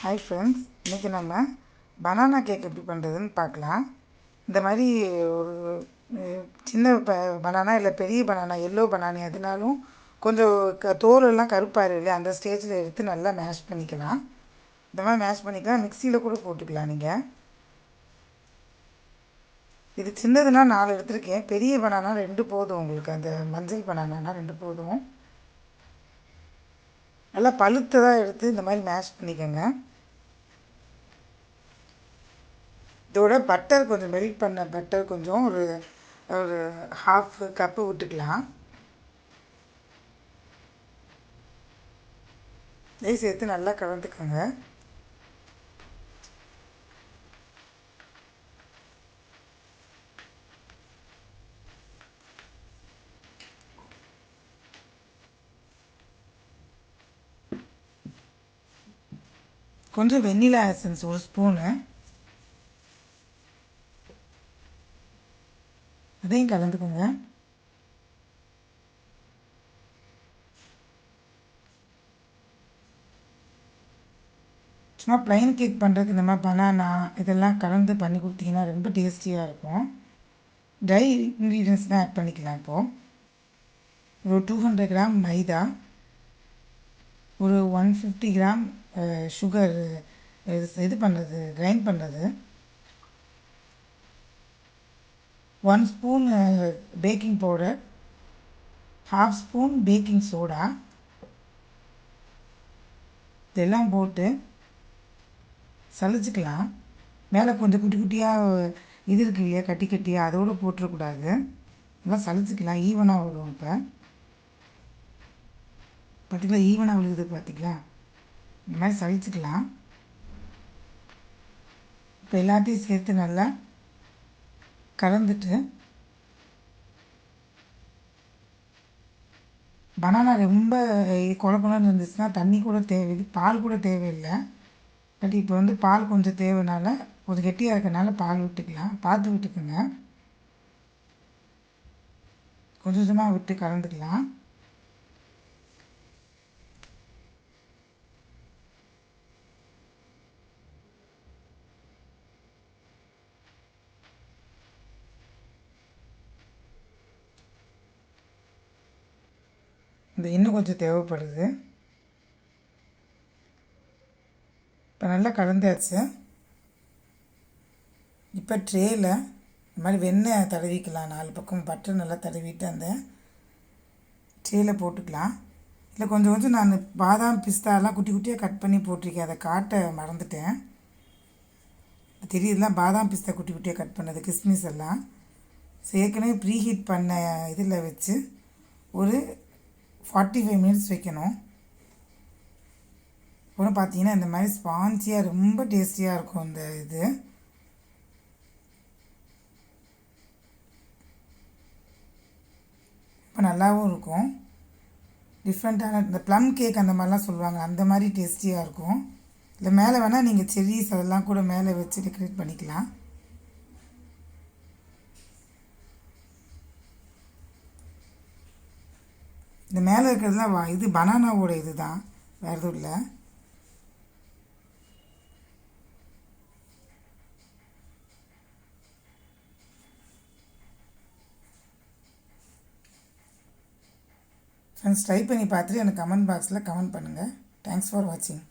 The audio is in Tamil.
ஹாய் ஃப்ரெண்ட்ஸ் இன்றைக்கி நம்ம பனானா கேக் எப்படி பண்ணுறதுன்னு பார்க்கலாம். இந்த மாதிரி ஒரு சின்ன ப பனானா இல்லை பெரிய பனானா எல்லோ பனானா எதுனாலும் கொஞ்சம் க தோலெல்லாம் கருப்பாக இல்லையா? அந்த ஸ்டேஜில் எடுத்து நல்லா மேஷ் பண்ணிக்கலாம். இந்த மாதிரி மேஷ் பண்ணிக்கலாம். மிக்சியில் கூட போட்டுக்கலாம் நீங்கள் இது சின்னதுன்னா நாலு எடுத்திருக்கேன். பெரிய பனானா ரெண்டு போதும் உங்களுக்கு. அந்த மஞ்சள் பனானானா ரெண்டு போதும். நல்லா பழுத்ததாக எடுத்து இந்த மாதிரி மேஷ் பண்ணிக்கோங்க. இதோட பட்டர் கொஞ்சம் மெல்ட் பண்ண பட்டர் கொஞ்சம் ஒரு ஒரு ஹாஃப் கப்பு விட்டுக்கலாம். நெய் சேர்த்து நல்லா கலந்துக்கோங்க. கொஞ்சம் வெண்ணிலா எசன்ஸ் ஒரு ஸ்பூனு. அதையும் கலந்துக்கோங்க. சும்மா ப்ளைன் கேக் பண்ணுறதுக்கு இந்த மாதிரி பனானா இதெல்லாம் கலந்து பண்ணி கொடுத்தீங்கன்னா ரொம்ப டேஸ்டியாக இருக்கும். ட்ரை இன்க்ரீடியன்ஸ் தான் ஆட் பண்ணிக்கலாம் இப்போது ஒரு டூ ஹண்ட்ரட் கிராம் மைதா ஒரு ஒன் ஃபிஃப்டி கிராம் சுகர் இது பண்ணுறது கிரைண்ட் பண்ணுறது one spoon baking powder half spoon baking soda இதெல்லாம் போட்டு சலிச்சுக்கலாம் மேலே கொஞ்சம் குட்டி குட்டியாக இது இருக்கு இல்லையா கட்டி கட்டியாக அதோடு போட்டுறக்கூடாது. நல்லா சலிச்சுக்கலாம் ஈவனாக வரும் இப்போ. பார்த்தீங்களா ஈவனாக விழுகுது பார்த்திங்களா இந்த மாதிரி சலிச்சுக்கலாம் இப்போ எல்லாத்தையும் சேர்த்து நல்லா கலந்துட்டு பனானா ரொம்ப குழப்பம்னு இருந்துச்சுன்னா தண்ணி கூட தேவை பால் கூட தேவையில்லை. பட் இப்போ வந்து பால் கொஞ்சம் தேவைனால கொஞ்சம் கெட்டியாக இருக்கனால பால் விட்டுக்கலாம். பார்த்து விட்டுக்குங்க. கொஞ்சம் கொஞ்சமாக விட்டு கலந்துக்கலாம். இந்த இன்னும் கொஞ்சம் தேவைப்படுது. இப்போ நல்லா கலந்தாச்சு. இப்போ ட்ரேயில் இந்த மாதிரி வெண்ணெய் தடவிக்கலாம். நாலு பக்கம் பட்டர் நல்லா தடவிட்டு அந்த ட்ரேயில் போட்டுக்கலாம். இல்லை கொஞ்சம் கொஞ்சம் நான் பாதாம் பிஸ்தாலாம் குட்டி குட்டியாக கட் பண்ணி போட்டிருக்கேன். அதை காட்ட மறந்துட்டேன். தெரியுதுலாம் பாதாம் பிஸ்தா குட்டி குட்டியாக கட் பண்ணது கிஸ்மிஸ் எல்லாம். ஸோ ஏற்கனவே ப்ரீ ஹீட் பண்ண இதில் வச்சு ஒரு ஃபார்ட்டி ஃபைவ் மினிட்ஸ் வைக்கணும். அப்புறம் பார்த்தீங்கன்னா இந்த மாதிரி ஸ்பான்சியாக ரொம்ப டேஸ்டியாக இருக்கும் இந்த இது. இப்போ நல்லாவும் இருக்கும். டிஃப்ரெண்ட்டான இந்த ப்ளம் கேக் அந்த மாதிரிலாம் சொல்லுவாங்க அந்த மாதிரி டேஸ்டியாக இருக்கும். இல்லை மேலே வேணால் நீங்கள் செரீஸ் அதெல்லாம் கூட மேலே வச்சு டெக்கரேட் பண்ணிக்கலாம். இந்த மேலே இருக்கிறதுலாம் வா இது பனானாவோட இது தான் வேறு எதுவும் இல்லை. ஃப்ரெண்ட்ஸ் ட்ரை பண்ணி பார்த்துட்டு எனக்கு கமெண்ட் பாக்ஸில் கமெண்ட் பண்ணுங்கள் தேங்க்ஸ் ஃபார் வாட்சிங்